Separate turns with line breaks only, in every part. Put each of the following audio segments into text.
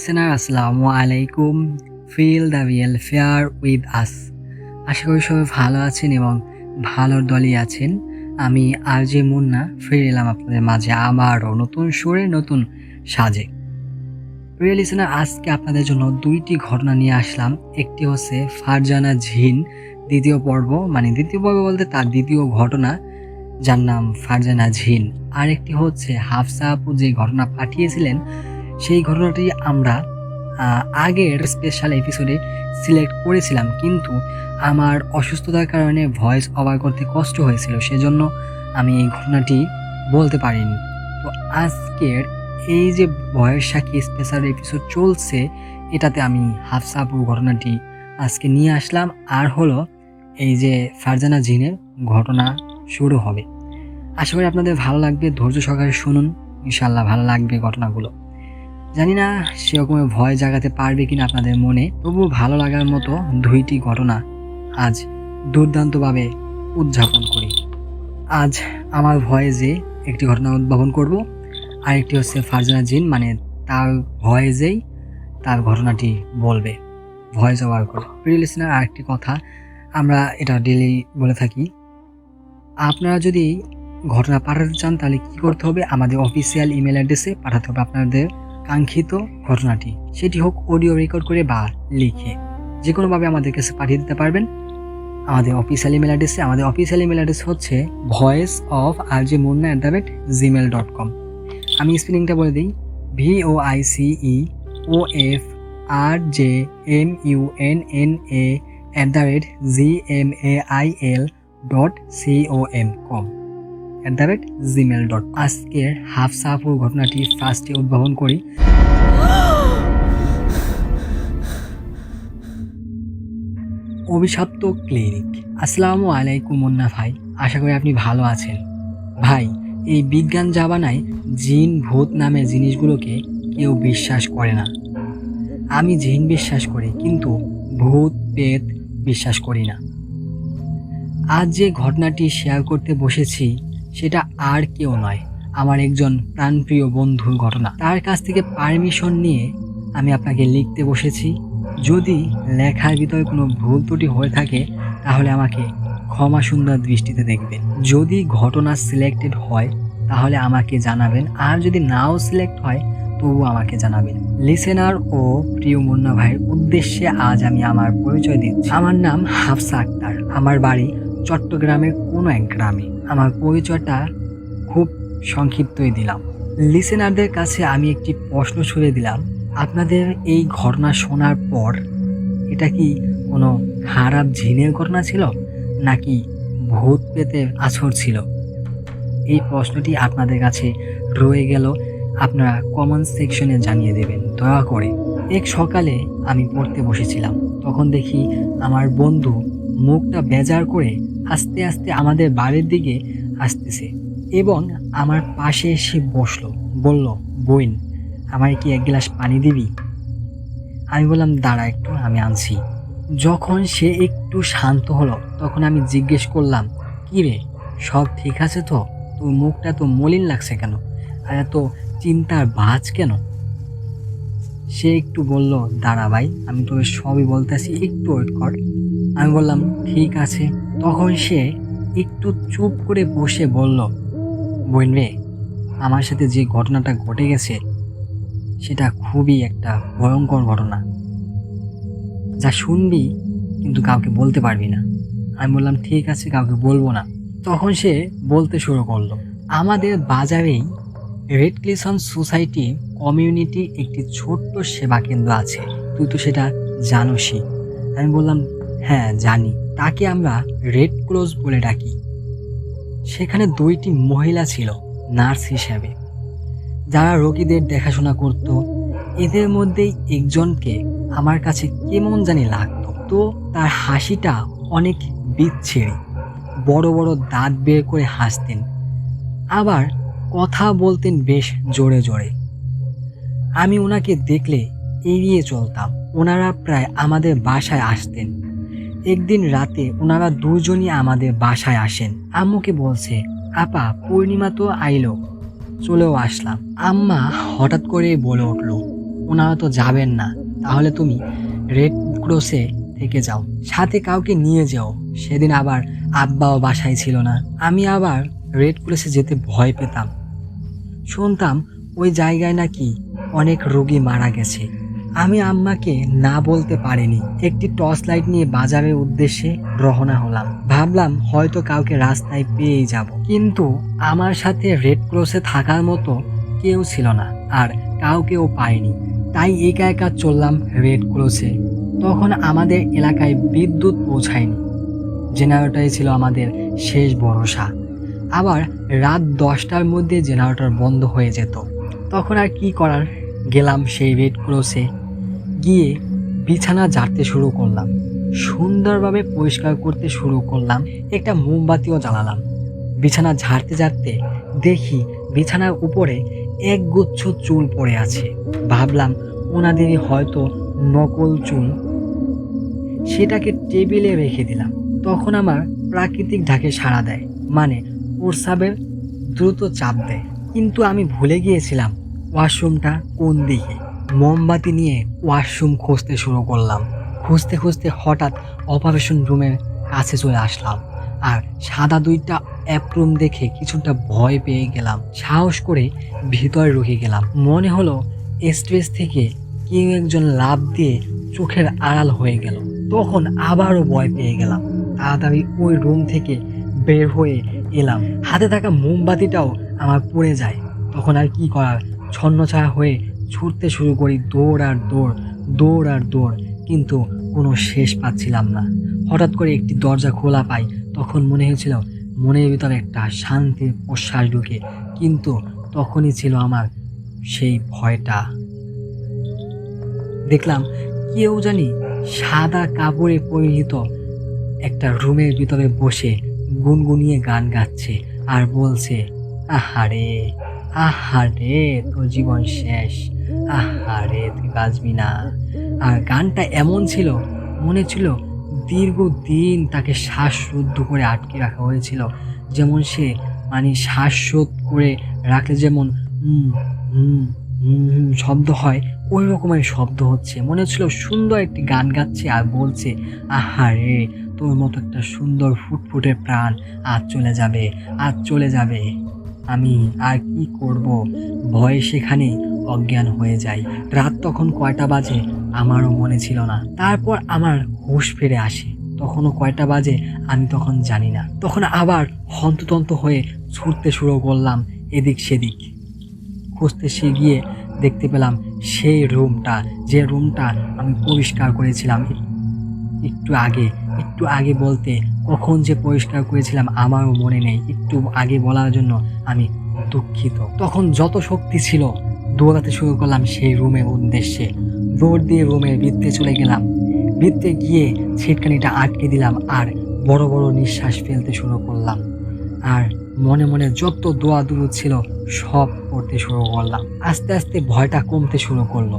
Listener আসসালামু আলাইকুম। Feel the welfare with us আশা করি সবাই ভালো আছেন এবং ভালোর দলই আছেন। আমি আর যে মুন্না, ফিরে এলাম আপনাদের মাঝে আবারও নতুন সুরে, নতুন সাজে। প্রিয় লিসেনার আজকে আপনাদের জন্য দুইটি ঘটনা নিয়ে আসলাম। একটি হচ্ছে ফারজানা ঝিন দ্বিতীয় পর্ব মানে দ্বিতীয় পর্ব বলতে তার দ্বিতীয় ঘটনা, যার নাম ফারজানা ঝিন আরেকটি হচ্ছে হাফসা আপু যে ঘটনা পাঠিয়েছিলেন সেই ঘটনাটি আমরা আগের স্পেশাল এপিসোডে সিলেক্ট করেছিলাম। কিন্তু আমার অসুস্থতার কারণে ভয়েস ওভার করতে কষ্ট হয়েছিল, সেজন্য আমি এই ঘটনাটি বলতে পারিনি। তো আজকের এই যে ভয়েস সাক্ষী স্পেশাল এপিসোড চলছে, এটাতে আমি হাফসাপুর ঘটনাটি আজকে নিয়ে আসলাম। আর হলো এই যে ফারজানা জিনের ঘটনা শুরু হবে। আশা করি আপনাদের ভালো লাগবে। ধৈর্য সহকারে শুনুন। ইনশাল্লাহ ভালো লাগবে ঘটনাগুলো। জানি না সেরকম ভয় জাগাতে পারবে কিনা আপনাদের মনে, তবুও ভালো লাগার মতো দুইটি ঘটনা আজ দুর্দান্তভাবে উদযাপন করি। আজ আমার ভয়ে ভয়েজে একটি ঘটনা উদ্ভাবন করব, আরেকটি হচ্ছে ফারজানা জিন মানে তার ভয়েজেই তার ঘটনাটি বলবে। ভয়েস ওভার করে। প্রিয় লিসনার আরেকটি কথা, আমরা এটা ডেলি বলে থাকি, আপনারা যদি ঘটনা পাঠাতে চান তাহলে কি করতে হবে? আমাদের অফিসিয়াল ইমেল অ্যাড্রেসে পাঠাতে হবে আপনাদের। কাঙ্ক্ষিত ঘটনাটি। সেটি হোক অডিও রেকর্ড করে বা লিখে। যে কোনোভাবে আমাদের কাছে পাঠিয়ে দিতে পারবেন। আমাদের অফিসিয়াল ইমেল অ্যাড্রেসে আমাদের অফিসিয়াল ইমেল অ্যাড্রেস হচ্ছে voice of R J Munna at the rate Gmail dot com আমি স্পেলিংটা বলে দিই। V O I C E O F R J M U N N A at the rate G M A I L dot C O M com at the rate Gmail dot আজকের হাফ সাফুর ঘটনাটি ফার্স্টে উদ্ভাবন করি। অভিশপ্ত clinic. আসসালামু আলাইকুম মুন্না ভাই। আশা করি আপনি ভালো আছেন। ভাই, এই বিজ্ঞান জাবানায় জিন, ভূত নামের জিনিসগুলোকে কেউ বিশ্বাস করে না। আমি জিন বিশ্বাস করি, কিন্তু ভূত পেত বিশ্বাস করি না। আজ যে ঘটনাটি শেয়ার করতে বসেছি সেটা আর কেউ নয়, আমার একজন প্রাণপ্রিয় বন্ধুর ঘটনা। তার কাছ থেকে পারমিশন নিয়ে আমি আপনাকে লিখতে বসেছি। যদি লেখার ভিতরে কোনো ভুল ত্রুটি হয়ে থাকে, তাহলে আমাকে ক্ষমা সুন্দর দৃষ্টিতে দেখবেন। যদি ঘটনা সিলেক্টেড হয়, তাহলে আমাকে জানাবেন। আর যদি নাও সিলেক্ট হয়, তবুও আমাকে জানাবেন। লিসেনার ও প্রিয় মুন্না ভাইয়ের উদ্দেশ্যে আজ আমি আমার পরিচয় দিচ্ছি। আমার নাম হাফসা আক্তার। আমার বাড়ি চট্টগ্রামের কোনো এক গ্রামে। আমার পরিচয়টা খুব সংক্ষিপ্তই দিলাম। লিসেনারদের কাছে আমি একটি প্রশ্ন ছুড়ে দিলাম, আপনাদের এই ঘটনা শোনার পর এটা কি কোনো খারাপ ঝিনের ঘটনা ছিল? নাকি ভূত পেতে আছর ছিল? এই প্রশ্নটি আপনাদের কাছে রয়ে গেল, আপনারা কমেন্ট সেকশনে জানিয়ে দেবেন, দয়া করে। এক সকালে আমি পড়তে বসেছিলাম, তখন দেখি আমার বন্ধু মুখটা বেজার করে আস্তে আস্তে আমাদের বাড়ির দিকে আসতেছে। এবং আমার পাশে এসে বসল, বলল, বইন, আমায় কি এক গ্লাস পানি দিবি? আমি বললাম, দাঁড়া একটু, আমি আনছি। যখন সে একটু শান্ত হলো, তখন আমি জিজ্ঞেস করলাম, কি রে, সব ঠিক আছে তো? তোর মুখটা তো মলিন লাগছে কেন? আর এত চিন্তার বাজ কেন? সে একটু বলল, দাঁড়া ভাই, আমি তোকে সবই বলতেছি, একটু ওয়েট কর। আমি বললাম, ঠিক আছে। তখন সে একটু চুপ করে বসে বলল রে আমার সাথে যে ঘটনাটা ঘটে গেছে, সেটা খুবই একটা ভয়ঙ্কর ঘটনা। যা শুনবি কিন্তু কাউকে বলতে পারবি না। আমি বললাম, ঠিক আছে, কাউকে বলব না। তখন সে বলতে শুরু করল, আমাদের বাজারেই রেড ক্লিসন সোসাইটি কমিউনিটি একটি ছোট্ট সেবা কেন্দ্র আছে। তুই তো সেটা জানোসই। আমি বললাম হ্যাঁ জানি। তাকে আমরা রেড ক্লোজ বলে ডাকি। সেখানে দুইটি মহিলা ছিল, নার্স হিসেবে। যারা রোগীদের দেখাশোনা করত, এদের মধ্যেই একজনকে আমার কাছে কেমন জানি লাগতো। তো তার হাসিটা অনেক বিচ্ছিরি। বড় বড় দাঁত বের করে হাসতেন। আবার কথা বলতেন বেশ জোরে জোরে। আমি ওনাকে দেখলে এড়িয়ে চলতাম। ওনারা প্রায় আমাদের বাসায় আসতেন। একদিন রাতে ওনারা দুজনই আমাদের বাসায় আসেন। আম্মুকে বলছে, আপা, পূর্ণিমা তো আইলো। চলেও আসলাম। আম্মা হঠাৎ করে বলে উঠল ওনারা তো যাবেন না, তাহলে তুমি রেড ক্রসে থেকে যাও। সাথে কাউকে নিয়ে যাও। সেদিন আবার আব্বাও বাসায় ছিল না। আমি আবার রেড ক্রসে যেতে ভয় পেতাম। শুনতাম ওই জায়গায় নাকি অনেক রোগী মারা গেছে। আমি আম্মাকে না বলতে পারিনি। একটি টর্চ লাইট নিয়ে বাজারের উদ্দেশ্যে রওনা হলাম। ভাবলাম হয়তো কাউকে রাস্তায় পেয়েই যাব। কিন্তু আমার সাথে রেড ক্রসে থাকার মতো কেউ ছিল না আর কাউকেও পাইনি। তাই একা একা চললাম রেড ক্রসে। তখন আমাদের এলাকায় বিদ্যুৎ পৌঁছায়নি জেনারেটরই ছিল আমাদের শেষ ভরসা। আবার রাত দশটার মধ্যে জেনারেটর বন্ধ হয়ে যেত। তখন আর কি করার? গেলাম সেই রেড ক্রসে। গিয়ে বিছানা ঝাড়তে শুরু করলাম। সুন্দরভাবে পরিষ্কার করতে শুরু করলাম। একটা মোমবাতিও জ্বালালাম। বিছানা ঝাড়তে ঝাড়তে দেখি বিছানার উপরে এক গুচ্ছ চুল পড়ে আছে। ভাবলাম ওনাদেরই হয়তো নকল চুল। সেটাকে টেবিলে রেখে দিলাম। তখন আমার প্রাকৃতিক ঢাকে সাড়া দেয়। মানে প্রস্রাবের দ্রুত চাপ দেয়। কিন্তু আমি ভুলে গিয়েছিলাম ওয়াশরুমটা কোন দিকে। মোমবাতি নিয়ে ওয়াশরুম খুঁজতে শুরু করলাম। খুঁজতে খুঁজতে হঠাৎ অপারেশন রুমের কাছে চলে আসলাম আর সাদা দুইটা অ্যাপ্রুম দেখে কিছুটা ভয় পেয়ে গেলাম। সাহস করে ভিতরে ঢুকে গেলাম। মনে হলো স্ট্রেস থেকে কেউ একজন লাভ দিয়ে চোখের আড়াল হয়ে গেল। তখন আবারও ভয় পেয়ে গেলাম। তাড়াতাড়ি ওই রুম থেকে বের হয়ে এলাম। হাতে থাকা মোমবাতিটাও আমার পড়ে যায়। তখন আর কি করার? ছন্নছাড়া হয়ে ছুটতে শুরু করি দৌড় আর দৌড় দৌড় আর দৌড়, কিন্তু কোনো শেষ পাচ্ছিলাম না। হঠাৎ করে একটি দরজা খোলা পাই, তখন মনে হয়েছিল মনের ভিতরে একটা শান্তির প্রশ্বাস ঢুকে, কিন্তু তখনই ছিল আমার সেই ভয়টা। দেখলাম কেউ জানি সাদা কাপড়ে পরিহিত একটা রুমের ভিতরে বসে গুনগুনিয়ে গান গাচ্ছে আর বলছে, আহারে আহারে, তোর জীবন শেষ। আহারে, তুই বাঁচবি না। আর গানটা এমন ছিল, মনে ছিল দীর্ঘদিন তাকে শ্বাসরুদ্ধ করে আটকে রাখা হয়েছিল, যেমন সে মানে শ্বাসরোধ করে রাখলে যেমন শব্দ হয়, ওই রকমের শব্দ হচ্ছে। মনে হচ্ছিল সুন্দর একটি গান গাচ্ছে আর বলছে, আহারে, তোর মতো একটা সুন্দর ফুটফুটে প্রাণ আজ চলে যাবে, আজ চলে যাবে। আমি আর কি করব? ভয়ে সেখানে অজ্ঞান হয়ে যাই রাত তখন কয়টা বাজে আমারও মনে ছিল না। তারপর আমার হুঁশ ফিরে আসে। তখনও কয়টা বাজে আমি তখন জানি না। তখন আবার হন্ততন্ত হয়ে ছুটতে শুরু করলাম এদিক সেদিক। খুঁজতে সে গিয়ে দেখতে পেলাম সেই রুমটা, যে রুমটা আমি পরিষ্কার করেছিলাম একটু আগে। একটু আগে বলতে, কখন যে পরিষ্কার করেছিলাম আমারও মনে নেই। একটু আগে বলার জন্য আমি দুঃখিত। তখন যত শক্তি ছিল, দৌড়াতে শুরু করলাম সেই রুমের উদ্দেশ্যে। দৌড় দিয়ে রুমের বৃত্তে চলে গেলাম। বৃত্তে গিয়ে ছিটকানিটা আটকে দিলাম আর বড় বড় নিঃশ্বাস ফেলতে শুরু করলাম। আর মনে মনে যত দোয়া দূর ছিল, সব করতে শুরু করলাম। আস্তে আস্তে ভয়টা কমতে শুরু করল।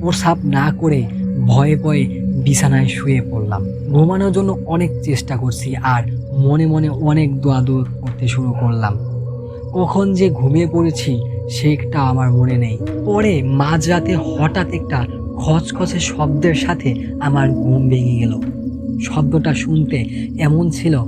প্রসাব না করে ভয়ে ভয়ে বিছানায় শুয়ে পড়লাম। ঘুমানোর জন্য অনেক চেষ্টা করছি আর মনে মনে অনেক দোয়া দূর করতে শুরু করলাম। কখন যে ঘুমিয়ে পড়েছি, সেটা আমার মনে নেই। পরে মাঝরাতে হঠাৎ একটা খচখচে শব্দের সাথে আমার ঘুম ভেঙে গেল। শব্দটা শুনতে এমন ছিল,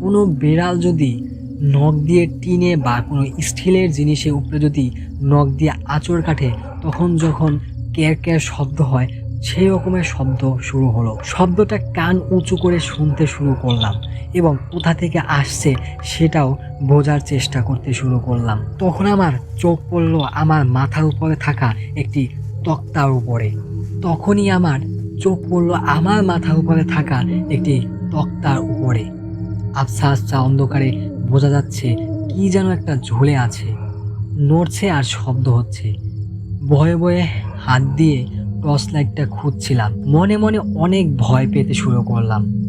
কোনো বিড়াল যদি নখ দিয়ে টিনে বা কোনো স্টিলের জিনিসের উপরে যদি নখ দিয়ে আঁচড় কাটে, তখন যখন ক্যার ক্যার শব্দ হয় সেই রকমের শব্দ শুরু হলো। শব্দটা কান উঁচু করে শুনতে শুরু করলাম এবং কোথা থেকে আসছে সেটাও বোঝার চেষ্টা করতে শুরু করলাম। তখন আমার চোখ পড়ল আমার মাথার উপরে থাকা একটি তক্তার উপরে। তখনই আমার চোখ পড়ল আমার মাথার উপরে থাকা একটি তক্তার উপরে। আবসা আবসা অন্ধকারে বোঝা যাচ্ছে কি যেন একটা ঝুলে আছে। নড়ছে আর শব্দ হচ্ছে। ভয়ে ভয়ে হাত দিয়ে টর্চ লাইটটা খুঁজছিলাম। মনে মনে অনেক ভয় পেতে শুরু করলাম।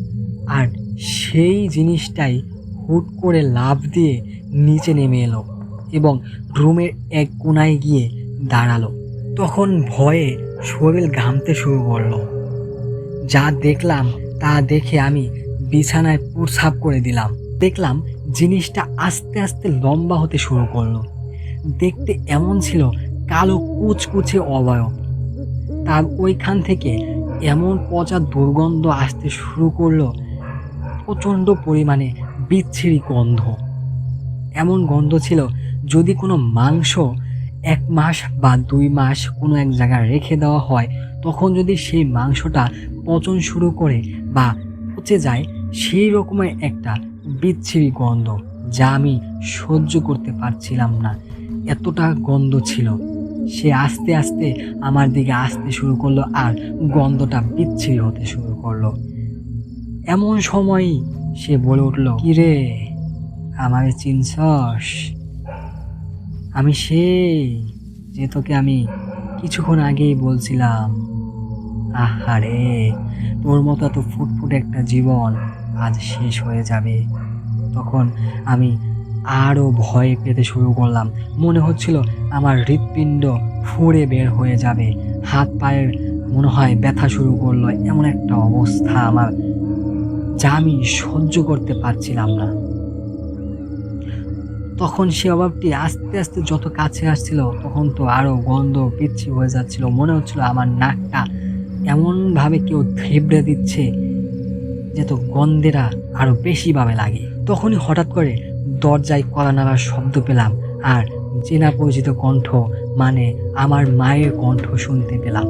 আর সেই জিনিসটাই হুট করে লাভ দিয়ে নিচে নেমে এলো এবং রুমের এক কোনায় গিয়ে দাঁড়াল। তখন ভয়ে শরীর ঘামতে শুরু করল। যা দেখলাম তা দেখে আমি বিছানায় প্রসাব করে দিলাম। দেখলাম জিনিসটা আস্তে আস্তে লম্বা হতে শুরু করল। দেখতে এমন ছিল কালো কুচকুচে অবয়ব। তার ওইখান থেকে এমন পচা দুর্গন্ধ আসতে শুরু করল, প্রচণ্ড পরিমাণে বিচ্ছিরি গন্ধ। এমন গন্ধ ছিল যদি কোনো মাংস এক মাস বা দুই মাস কোনো এক জায়গায় রেখে দেওয়া হয়, তখন যদি সেই মাংসটা পচন শুরু করে বা পচে যায়, সেই রকমের একটা বিচ্ছিরি গন্ধ যা আমি সহ্য করতে পারছিলাম না। এতটা গন্ধ ছিল। সে আস্তে আস্তে আমার দিকে আসতে শুরু করল আর গন্ধটা বিচ্ছিরি হতে শুরু করল। এমন সময়ই সে বলে উঠল, কিরে, আমাকে চিনছস? আমি সেই যে তোকে আমি কিছুক্ষণ আগেই বলছিলাম। আহারে তোর মতো এত ফুটফুট একটা জীবন আজ শেষ হয়ে যাবে। তখন আমি আরও ভয় পেতে শুরু করলাম। মনে হচ্ছিল আমার হৃৎপিণ্ড ফুঁড়ে বের হয়ে যাবে। হাত পায়ের মনে হয় ব্যথা শুরু করল, এমন একটা অবস্থা আমার, যা আমি সহ্য করতে পারছিলাম না। তখন সে অভাবটি আস্তে আস্তে যত কাছে আসছিল, তখন তো আরও গন্ধ পিচ্ছি হয়ে যাচ্ছিল। মনে হচ্ছিল আমার নাকটা এমনভাবে কেউ থেবড়ে দিচ্ছে যে তো গন্ধেরা আরও বেশিভাবে লাগে। তখনই হঠাৎ করে দরজায় কলা নাড়ার শব্দ পেলাম আর চেনা পরিচিত কণ্ঠ মানে আমার মায়ের কণ্ঠ শুনতে পেলাম।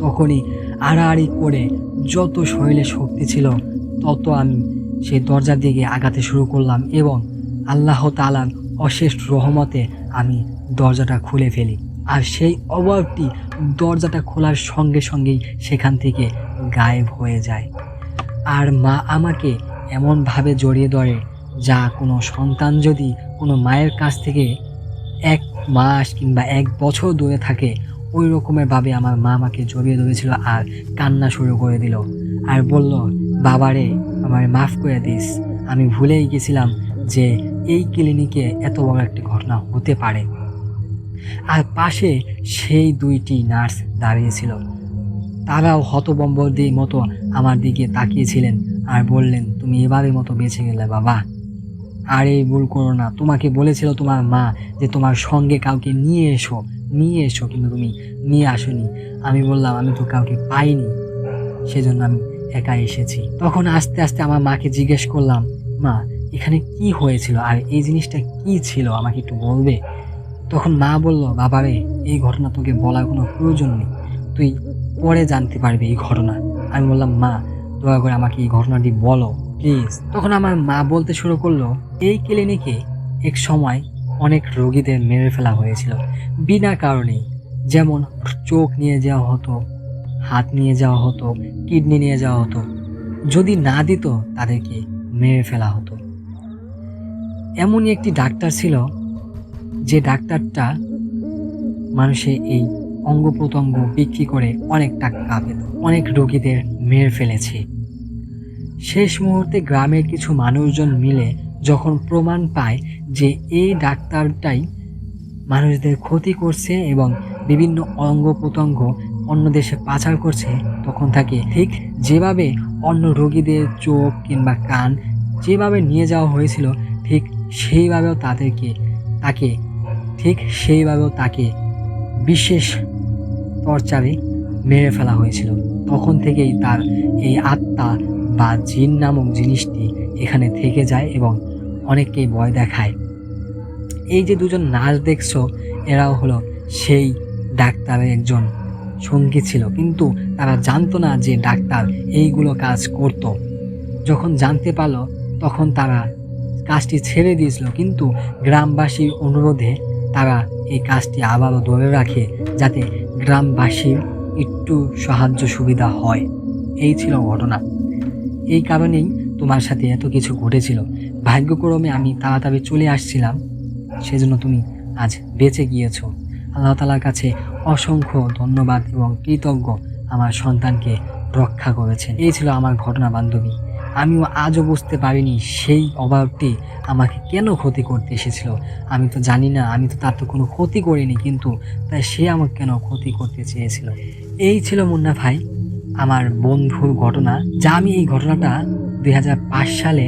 তখনই আড়াআড়ি করে যত শরীরে শক্তি ছিল, তত আমি সেই দরজার দিকে আগাতে শুরু করলাম এবং আল্লাহ তালার অশেষ রহমতে আমি দরজাটা খুলে ফেলি। আর সেই অভাবটি দরজাটা খোলার সঙ্গে সঙ্গেই সেখান থেকে গায়েব হয়ে যায়। আর মা আমাকে এমনভাবে জড়িয়ে ধরে যা কোনো সন্তান যদি কোনো মায়ের কাছ থেকে এক মাস কিংবা এক বছর দূরে থাকে, ওই রকমের ভাবে আমার মা আমাকে জড়িয়ে ধরেছিল আর কান্না শুরু করে দিল। আর বলল, বাবারে, আমায় মাফ করে দিস। আমি ভুলেই গেছিলাম যে এই ক্লিনিকে এত বড় একটি ঘটনা হতে পারে। আর পাশে সেই দুইটি নার্স দাঁড়িয়েছিল। তারাও হতবম্বরদের মতো আমার দিকে তাকিয়েছিলেন আর বললেন, তুমি এবারের মতো বেঁচে গেলে বাবা। আর এই ভুল করো না। তোমাকে বলেছিল তোমার মা যে তোমার সঙ্গে কাউকে নিয়ে এসো নিয়ে এসো, কিন্তু তুমি নিয়ে আসোনি। আমি বললাম, আমি তো কাউকে পাইনি। সেজন্য আমি একা এসেছি। তখন আস্তে আস্তে আমার মাকে জিজ্ঞেস করলাম, মা, এখানে কি হয়েছিল? আর এই জিনিসটা কি ছিল? আমাকে একটু বলবে? তখন মা বলল, বাবারে, এই ঘটনা তোকে বলার কোনো প্রয়োজন নেই। তুই পরে জানতে পারবি এই ঘটনা। আমি বললাম, মা, দয়া করে আমাকে এই ঘটনাটি বলো। প্লিজ তখন আমার মা বলতে শুরু করল, এই ক্লিনিকে এক সময় অনেক রোগীদের মেরে ফেলা হয়েছিল, বিনা কারণেই। যেমন চোখ নিয়ে যাওয়া হতো, হাত নিয়ে যাওয়া হতো, কিডনি নিয়ে যাওয়া হতো। যদি না দিত, তাদেরকে মেরে ফেলা হতো। এমনই একটি ডাক্তার ছিল, যে ডাক্তারটা মানুষের এই অঙ্গ প্রত্যঙ্গ বিক্রি করে অনেক টাকা পেত, অনেক রোগীদের মেরে ফেলেছে। শেষ মুহূর্তে গ্রামের কিছু মানুষজন মিলে যখন প্রমাণ পায় যে এই ডাক্তারটাই মানুষদের ক্ষতি করছে এবং বিভিন্ন অঙ্গ প্রত্যঙ্গ অন্য দেশে পাচার করছে, তখন তাকে ঠিক যেভাবে অন্য রোগীদের চোখ কিংবা কান যেভাবে নিয়ে যাওয়া হয়েছিল, ঠিক সেইভাবেও তাদেরকে, তাকে, ঠিক সেইভাবেও তাকে বিশেষ টর্চারে মেরে ফেলা হয়েছিল। তখন থেকেই তার এই আত্মা বা জিন নামক জিনিসটি এখানে থেকে যায় এবং অনেককেই ভয় দেখায়। এই যে দুজন নার্স দেখছ, এরাও হলো সেই ডাক্তারের একজন সঙ্গী ছিল। কিন্তু তারা জানতো না যে ডাক্তার এইগুলো কাজ করত। যখন জানতে পারল, তখন তারা কাজটি ছেড়ে দিয়েছিল। কিন্তু গ্রামবাসীর অনুরোধে তারা এই কাজটি আবারও ধরে রাখে, যাতে গ্রামবাসীর একটু সাহায্য সুবিধা হয়। এই ছিল ঘটনা। এই কারণেই তোমার সাথে এত কিছু ঘটেছিল। ভাগ্যক্রমে আমি তাড়াতাড়ি চলে আসছিলাম। সেজন্য তুমি আজ বেঁচে গিয়েছো। আল্লাহ তালার কাছে অসংখ্য ধন্যবাদ এবং কৃতজ্ঞ আমার সন্তানকে রক্ষা করেছেন। এই ছিল আমার ঘটনা, বান্ধবী। আমিও আজও বুঝতে পারিনি সেই অভাবটি আমাকে কেন ক্ষতি করতে এসেছিল। আমি তো জানি না, আমি তো তার তো কোনো ক্ষতি করিনি, কিন্তু তাই সে আমাকে কেন ক্ষতি করতে চেয়েছিল? এই ছিল মুন্না ভাই। আমার বন্ধুর ঘটনা, যা আমি এই ঘটনাটা দু হাজার পাঁচ সালে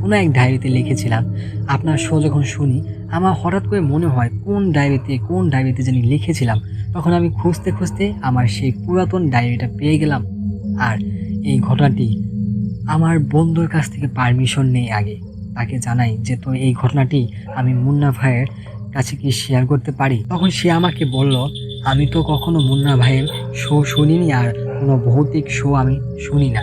কোনো এক ডায়েরিতে লিখেছিলাম। আপনার শো যখন শুনি, আমার হঠাৎ করে মনে হয় কোন ডায়েরিতে কোন ডায়েরিতে জানি লিখেছিলাম। তখন আমি খুঁজতে খুঁজতে আমার সেই পুরাতন ডায়েরিটা পেয়ে গেলাম। আর এই ঘটনাটি আমার বন্ধুর কাছ থেকে পারমিশন নেই আগে। তাকে জানাই যে তো এই ঘটনাটি আমি মুন্না ভাইয়ের কাছে কি শেয়ার করতে পারি। তখন সে আমাকে বলল, আমি তো কখনো মুন্না ভাইয়ের শো শুনিনি আর কোনো ভৌতিক শো আমি শুনি না।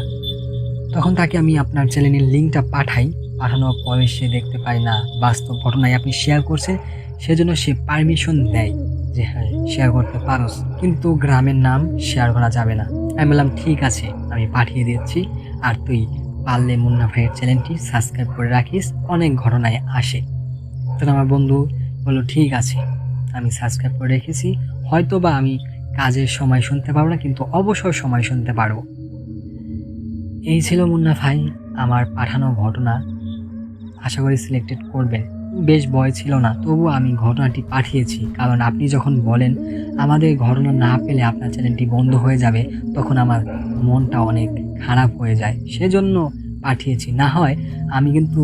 তখন তাকে আমি আপনার চ্যানেলের লিঙ্কটা পাঠাই। পাঠানোর পরে সে দেখতে পায়, না, বাস্তব ঘটনায় আপনি শেয়ার করছেন। সেজন্য সে পারমিশন দেয় যে হ্যাঁ শেয়ার করতে পারোস। কিন্তু গ্রামের নাম শেয়ার করা যাবে না। আমি বললাম, ঠিক আছে, আমি পাঠিয়ে দিচ্ছি। আর তুই পারলে মুন্না ভাইয়ের চ্যানেলটি সাবস্ক্রাইব করে রাখিস। অনেক ঘটনায় আসে। তখন আমার বন্ধু বলল, ঠিক আছে, আমি সাবস্ক্রাইব করে রেখেছি। হয়তো বা আমি কাজের সময় শুনতে পারব না, কিন্তু অবসর সময় শুনতে পারব এই ছিল মুন্না ভাই, আমার পাঠানো ঘটনা। আশা করি সিলেক্টেড করবেন। বেশ ভয় ছিল না তবু আমি ঘটনাটি পাঠিয়েছি। কারণ আপনি যখন বলেন, আমাদের ঘটনা না পেলে আপনার চ্যানেলটি বন্ধ হয়ে যাবে, তখন আমার মনটা অনেক খারাপ হয়ে যায়। সেজন্য পাঠিয়েছি। না হয় আমি কিন্তু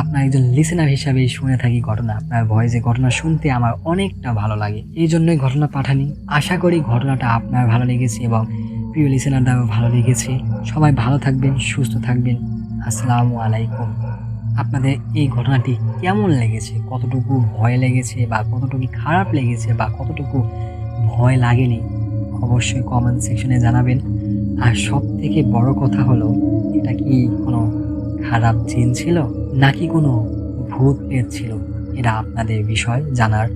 আপনার একজন লিসেনার হিসাবে শুনে থাকি ঘটনা, আপনার ভয়েসে ঘটনা শুনতে আমার অনেকটা ভালো লাগে। এই জন্যই ঘটনা পাঠানি। আশা করি ঘটনাটা আপনার ভালো লেগেছে এবং প্রিয় লিসেনারদারও ভালো লেগেছে। সবাই ভালো থাকবেন, সুস্থ থাকবেন। আসসালামু আলাইকুম। আপনাদের এই ঘটনাটি কেমন লেগেছে? কতটুকু ভয় লেগেছে বা কতটুকু খারাপ লেগেছে বা কতটুকু ভয় লাগেনি? অবশ্যই কমেন্ট সেকশনে জানাবেন। আর সব থেকে বড় কথা হলো, এটা কি কোনো খারাপ জিন ছিল নাকি কোনো ভূত পেট ছিল? এটা আপনাদের বিষয় জানার।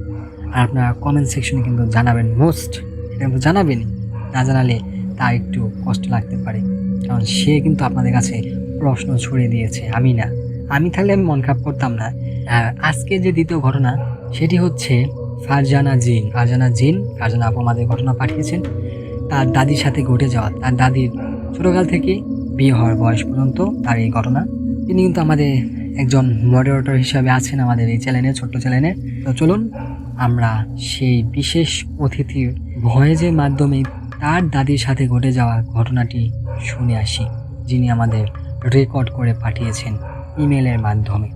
আর আপনারা কমেন্ট সেকশনে কিন্তু জানাবেন মোস্ট এটা কিন্তু জানাবেনই। না জানালে তা একটু কষ্ট লাগতে পারে। কারণ সে কিন্তু আপনাদের কাছে প্রশ্ন ছড়িয়ে দিয়েছে। আমি না। আমি থাকলে আমি মন খারাপ করতাম না। আর আজকে যে দ্বিতীয় ঘটনা, সেটি হচ্ছে ফারজানা জিন। ফারজানা জিন, ফারজানা আপু আমাদের ঘটনা পাঠিয়েছেন। তার দাদির সাথে ঘটে যাওয়া। তার দাদির ছোটোকাল থেকে বিয়ে হওয়ার বয়স পর্যন্ত তার এই ঘটনা। তিনি কিন্তু আমাদের একজন মডারেটর হিসাবে আছেন আমাদের এই চ্যানেলে ছোট্ট চ্যানেলে তো চলুন, আমরা সেই বিশেষ অতিথির ভয়েজের মাধ্যমে তার দাদির সাথে ঘটে যাওয়া ঘটনাটি শুনে আসি, যিনি আমাদের রেকর্ড করে পাঠিয়েছেন ইমেলের মাধ্যমে।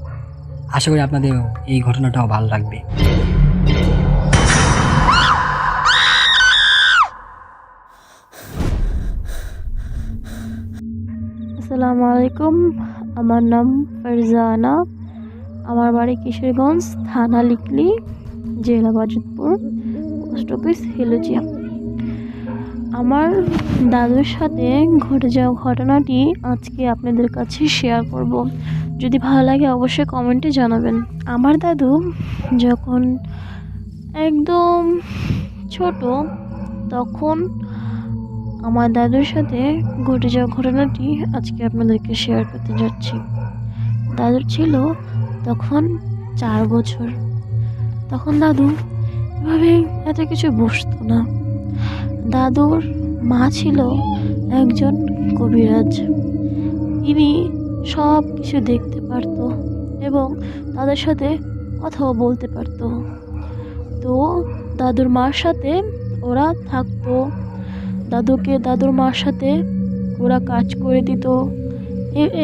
আশা করি আপনাদের এই ঘটনাটাও ভালো লাগবে।
আসসালামু আলাইকুম আমার নাম ফারজানা। আমার বাড়ি কিশোরগঞ্জ, থানা লিকলি, জেলা বাজিতপুর পোস্ট অফিস হিলুজিয়া আমার দাদুর সাথে ঘটে যাওয়া ঘটনাটি আজকে আপনাদের কাছে শেয়ার করব। যদি ভালো লাগে অবশ্যই কমেন্টে জানাবেন। আমার দাদু যখন একদম ছোট, তখন আমার দাদুর সাথে ঘটে যাওয়া ঘটনাটি আজকে আপনাদেরকে শেয়ার করতে যাচ্ছি। দাদুর ছিল তখন চার বছর। তখন দাদু এভাবে এত কিছু বসতো না। দাদুর মা ছিল একজন কবিরাজ। তিনি সব কিছু দেখতে পারতো এবং তাদের সাথে কথাও বলতে পারতো। তো দাদুর মার সাথে ওরা থাকতো। দাদুকে দাদুর মার সাথে ওরা কাজ করে দিত।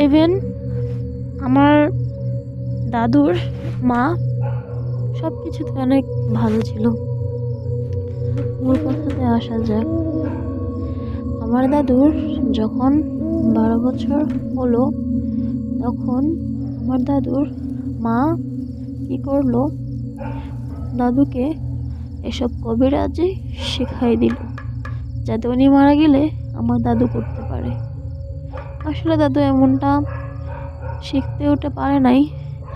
ইভেন আমার দাদুর মা সব কিছুতে অনেক ভালো ছিল। মূল কথাতে আসা যাক। আমার দাদুর যখন বারো বছর হলো, তখন আমার দাদুর মা কী করল? দাদুকে এসব কবিরাজি শেখাই দিল। যাতে উনি মারা গেলে আমার দাদু করতে পারে। আসলে দাদু এমনটা শিখতে উঠে পারে নাই,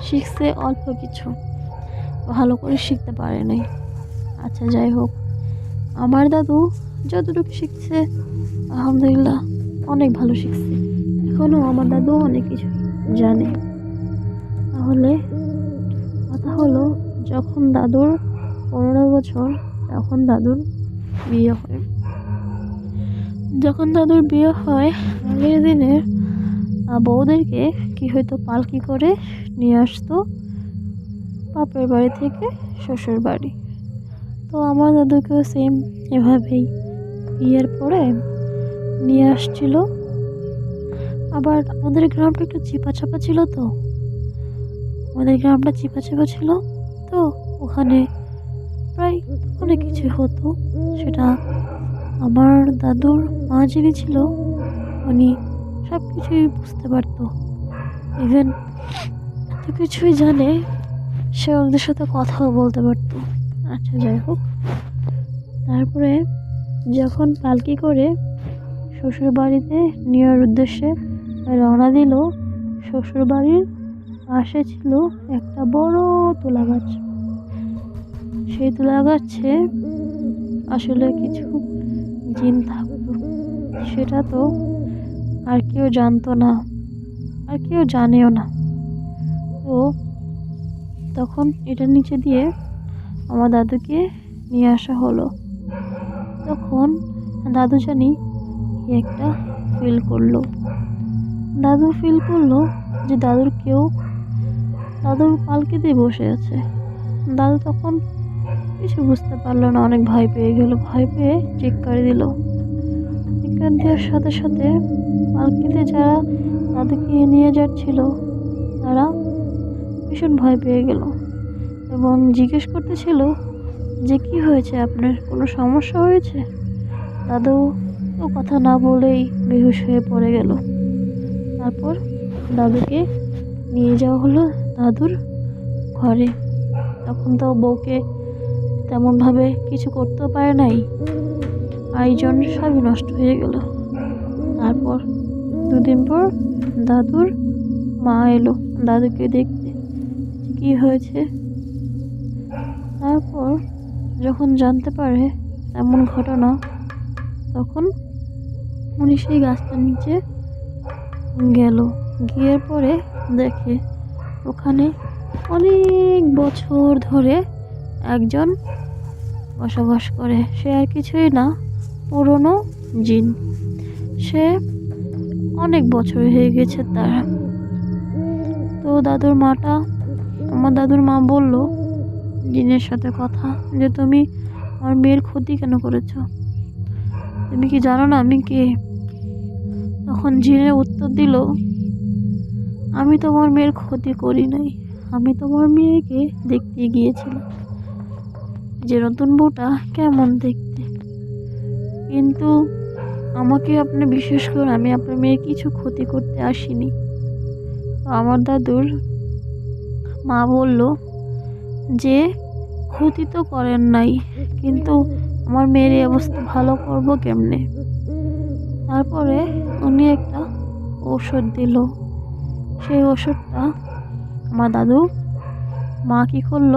শিখছে অল্প কিছু, ভালো করে শিখতে পারে নাই। আচ্ছা যাই হোক, আমার দাদু যতটুকু শিখছে, আলহামদুলিল্লাহ অনেক ভালো শিখছে। এখনও আমার দাদু অনেক কিছু জানে। তাহলে কথা হলো, যখন দাদুর পনেরো বছর, তখন দাদুর বিয়ে হয়। যখন দাদুর বিয়ে হয় আগের আহ, বউদেরকে কি হয়তো পালকি করে নিয়ে আসতো বাপের বাড়ি থেকে শ্বশুর বাড়ি। তো আমার দাদুকেও সেম এভাবেই বিয়ের পরে নিয়ে আসছিল। আবার আমাদের গ্রামটা একটু চিপা চাপা ছিল তো। আমাদের গ্রামটা চিপা চিপা ছিল তো ওখানে প্রায় অনেক কিছু হতো সেটা আমার দাদুর মা যিনি ছিল, উনি সব কিছুই বুঝতে পারতো। ইভেন এত কিছুই জানে, সে ওদের সাথে কথাও বলতে পারতো। আচ্ছা যাই হোক। তারপরে যখন পালকি করে শ্বশুর বাড়িতে নেওয়ার উদ্দেশ্যে রওনা দিল শ্বশুর বাড়ির পাশে ছিল একটা বড় তুলা গাছ সেই তুলা গাছে আসলে কিছু জিন থাকতো সেটা তো আর কেউ জানতো না, আর কেউ জানেও না। তো তখন এটার নিচে দিয়ে আমার দাদুকে নিয়ে আসা হলো। তখন দাদু জানি একটা ফিল করল। দাদু ফিল করল যে দাদুর কেউ, দাদুর পালকিতে বসে আছে। দাদু তখন কিছু বুঝতে পারল না, অনেক ভয় পেয়ে গেল, ভয় পেয়ে চিৎকার দিল। চিৎকার দেওয়ার সাথে সাথে পালকিতে যারা দাদুকে নিয়ে যাচ্ছিল, তারা ভীষণ ভয় পেয়ে গেল এবং জিজ্ঞেস করতেছিল যে কি হয়েছে, আপনার কোনো সমস্যা হয়েছে? দাদু তো কথা না বলেই বেহুশ হয়ে পড়ে গেল। তারপর দাদুকে নিয়ে যাওয়া হলো দাদুর ঘরে। তখন তো বউকে তেমনভাবে কিছু করতেও পারে নাই। আয়োজন সবই নষ্ট হয়ে গেল। তারপর দুদিন পর দাদুর মা এলো দাদুকে দেখতে। কি হয়েছে? তারপর যখন জানতে পারে এমন ঘটনা, তখন উনি সেই গাছটার নিচে গেল। গিয়ে পরে দেখে ওখানে অনেক বছর ধরে একজন বসবাস করে। সে আর কিছুই না, পুরনো জিন। সে অনেক বছর হয়ে গেছে তার। তো দাদুর মাটা, আমার দাদুর মা বলল, জিনের সাথে কথা, যে তুমি আমার মেয়ের ক্ষতি কেন করেছ? তুমি কি জানো না আমি কে? তখন জিনের উত্তর দিল, আমি তোমার মেয়ের ক্ষতি করি নাই। আমি তোমার মেয়েকে দেখতে গিয়েছিলাম। যে নতুন বউটা কেমন দেখতে। কিন্তু আমাকে আপনি বিশ্বাস করুন, আমি আপনার মেয়ের কিছু ক্ষতি করতে আসিনি। আমার দাদুর মা বলল যে, ক্ষতি তো করেন নাই, কিন্তু আমার মেয়ের অবস্থা ভালো করব কেমনে? তারপরে উনি একটা ঔষধ দিল। সেই ওষুধটা আমার দাদু মা কী করল?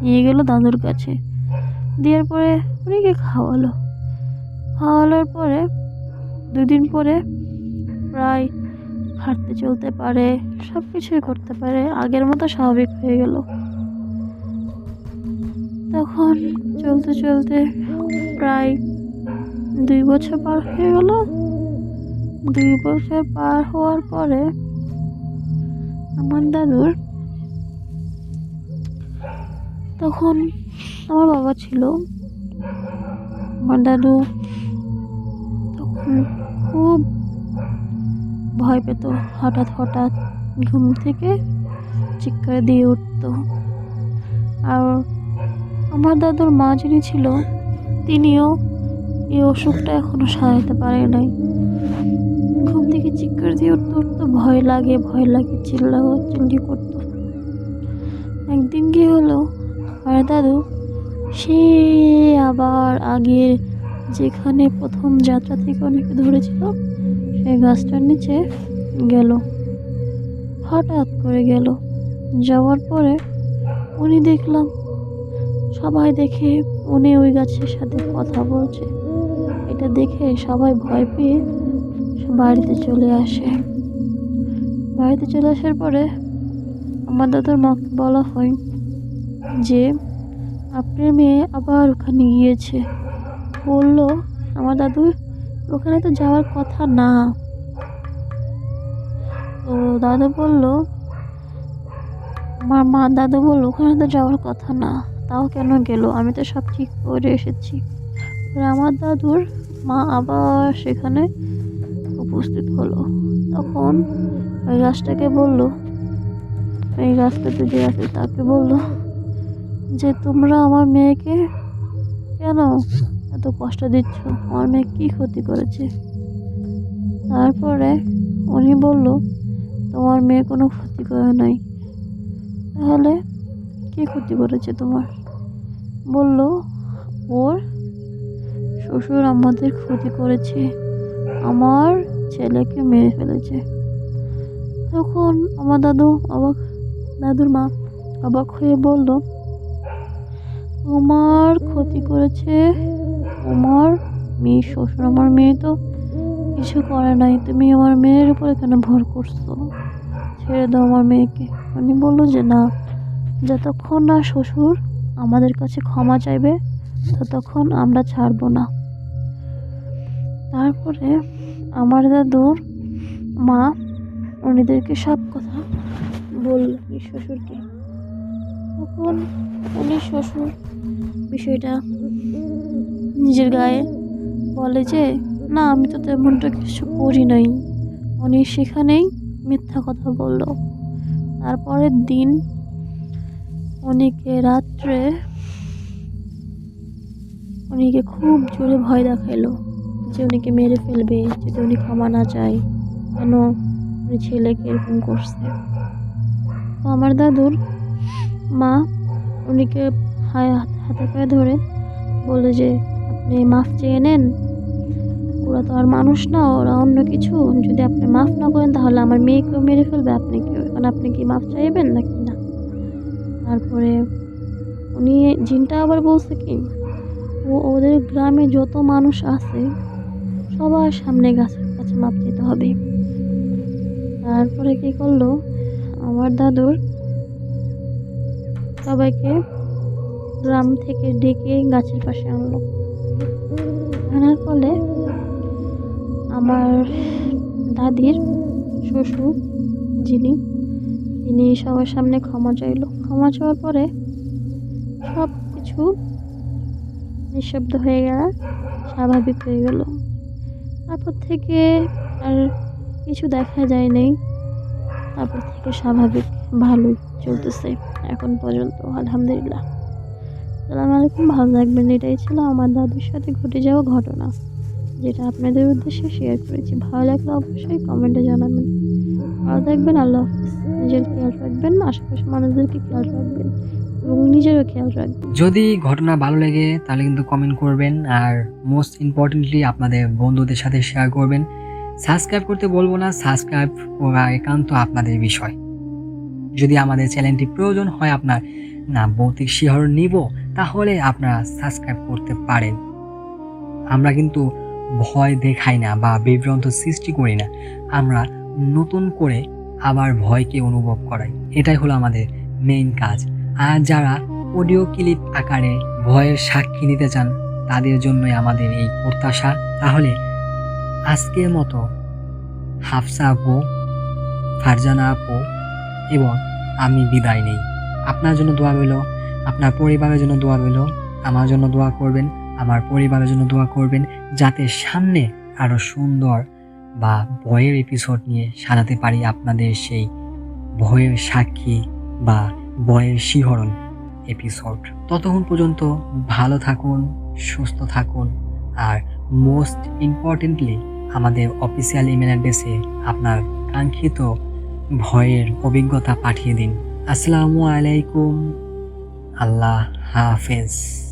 নিয়ে গেল দাদুর কাছে। দেওয়ার পরে উনিকে খাওয়ালো। খাওয়ানোর পরে দুদিন পরে প্রায় হাঁটতে চলতে পারে সব কিছুই করতে পারে, আগের মতো স্বাভাবিক হয়ে গেল। তখন চলতে চলতে প্রায় দুই বছর পার হয়ে গেল। দুই বছর পার হওয়ার পরে আমার দাদুর তখন আমার বাবা ছিল। আমার দাদু তখন খুব ভয় পেত। হঠাৎ হঠাৎ ঘুম থেকে চিৎকার দিয়ে উঠতো। আর আমার দাদুর মা যিনি ছিল, তিনিও এই অসুখটা এখনও সারাতে পারে নাই। ঘুম থেকে চিৎকার দিয়ে উঠতে উঠতে ভয় লাগে ভয় লাগে চিল্লা চিল্লি করতো। একদিন কি হলো আমার দাদু, সে আবার আগের যেখানে প্রথম যাত্রা থেকে অনেকে ধরেছিল, সেই গাছটার নিচে গেল। হঠাৎ করে গেল। যাওয়ার পরে উনি দেখলাম, সবাই দেখে উনি ওই গাছের সাথে কথা বলছে। এটা দেখে সবাই ভয় পেয়ে বাড়িতে চলে আসে। বাড়িতে চলে আসার পরে আমার দাদার মাকে বলা হয় যে আপনার মেয়ে আবার ওখানে গিয়েছে। বলল, আমার দাদু, ওখানে তো যাওয়ার কথা না। তো দাদু বলল আমার মা, দাদু বলল, ওখানে তো যাওয়ার কথা না। তাও কেন গেল? আমি তো সব ঠিক করে এসেছি। আমার দাদুর মা আবার সেখানে উপস্থিত হলো। তখন ওই গাছটাকে বলল, এই রাস্তাতে যে আছে তাকে বলল। যে তোমরা আমার মেয়েকে কেন এত কষ্ট দিচ্ছ? আমার মেয়ে কী ক্ষতি করেছে? তারপরে উনি বলল, তোমার মেয়ে কোনো ক্ষতি করে নাই। তাহলে কী ক্ষতি করেছে তোমার? বলল, ওর শ্বশুর আমাদের ক্ষতি করেছে। আমার ছেলেকে মেরে ফেলেছে। তখন আমার দাদু অবাক, দাদুর মা অবাক হয়ে বলল তোমার ক্ষতি করেছে তোমার মেয়ে, শ্বশুর আমার মেয়ে তো কিছু করে নাই। তুমি আমার মেয়ের উপরে কেন ভর করছ? ছেড়ে দাও আমার মেয়েকে। উনি বলল যে না, যতক্ষণ না শ্বশুর আমাদের কাছে ক্ষমা চাইবে, ততক্ষণ আমরা ছাড়বো না। তারপরে আমার দাদুর মা উনিদেরকে সব কথা বলল শ্বশুরকে। তখন উনি শ্বশুর বিষয়টা নিজের গায়ে বলে যে, না, আমি তো তেমনটা কিছু করি নাই। উনি সেখানেই মিথ্যা কথা বলল। তারপরের দিন উনিকে রাত্রে, উনিকে খুব জোরে ভয় দেখাইলো যে উনিকে মেরে ফেলবে, যদি উনি ক্ষমা না চায়, কেন উনি ছেলেকে এরকম করছে। তো আমার দাদুর মা উনিকে হাতে পায়ে ধরে বলে যে, আপনি মাফ চেয়ে নেন। ওরা তো আর মানুষ না, ওরা অন্য কিছু। যদি আপনি মাফ না করেন, তাহলে আমার মেয়েকেও মেরে ফেলবে। আপনি কি, এখন আপনি কি মাফ চাইবেন নাকি না? তারপরে উনি জিনটা আবার বলছে কি, ও, ওদের গ্রামে যত মানুষ আছে, সবার সামনে গাছের কাছে মাপ দিতে হবে। তারপরে কি করল? আমার দাদুর সবাইকে গ্রাম থেকে ডেকে গাছের পাশে আনলো। আনার ফলে আমার দাদির শ্বশুর যিনি, তিনি সবার সামনে ক্ষমা চাইলো। ক্ষমা চাওয়ার পরে সব কিছু নিঃশব্দ হয়ে গেল, স্বাভাবিক হয়ে গেল। তারপর থেকে আর কিছু দেখা যায় নাই তারপর থেকে স্বাভাবিক, ভালোই। চলতেছে। এখন পর্যন্ত আলহামদুলিল্লাহ। সালাম আলাইকুম, ভালো থাকবেন। এটাই ছিল আমার দাদুর সাথে ঘটে যাওয়া ঘটনা, যেটা আপনাদের উদ্দেশ্যে শেয়ার করেছি। ভালো লাগলে অবশ্যই কমেন্টে জানাবেন। ভালো থাকবেন, আল্লাহ হাফিজ। নিজের খেয়াল রাখবেন আশেপাশে মানুষদেরকে খেয়াল রাখবেন এবং নিজেরও খেয়াল রাখবেন।
যদি ঘটনা ভালো লাগে, তাহলে কিন্তু কমেন্ট করবেন। আর মোস্ট ইম্পর্টেন্টলি আপনাদের বন্ধুদের সাথে শেয়ার করবেন। সাবস্ক্রাইব করতে বলব না সাবস্ক্রাইব করা একান্ত আপনাদের বিষয়। যদি আমাদের চ্যানেলটি প্রয়োজন হয় আপনার না ভৌতিক শিহরণ নিব, তাহলে আপনারা সাবস্ক্রাইব করতে পারেন। আমরা কিন্তু ভয় দেখাই না বা বিভ্রান্ত সৃষ্টি করি না। আমরা নতুন করে আবার ভয়কে অনুভব করাই। এটাই হলো আমাদের মেইন কাজ। আর যারা অডিও ক্লিপ আকারে ভয়ের সাক্ষী নিতে চান, তাদের জন্যই আমাদের এই প্রত্যাশা। তাহলে আজকের মতো, হাফসা আপু, ফারজানা আপু এবং আমি বিদায় নেই। আপনার জন্য দোয়া রইল, আপনার পরিবারের জন্য দোয়া রইল, আমার জন্য দোয়া করবেন, আমার পরিবারের জন্য দোয়া করবেন, যাতে সামনে আরও সুন্দর বা ভয়ের এপিসোড নিয়ে সাজাতে পারি আপনাদের সেই ভয়ের সাক্ষী বা ভয়ের শিহরণ এপিসোড ততক্ষণ পর্যন্ত ভালো থাকুন, সুস্থ থাকুন, আর মোস্ট ইম্পর্টেন্টলি আমাদের অফিসিয়াল ইমেল অ্যাড্রেসে আপনার কাঙ্ক্ষিত ভয়ের অভিজ্ঞতা পাঠিয়ে দিন। আসসালামু আলাইকুম। আল্লাহ হাফেজ।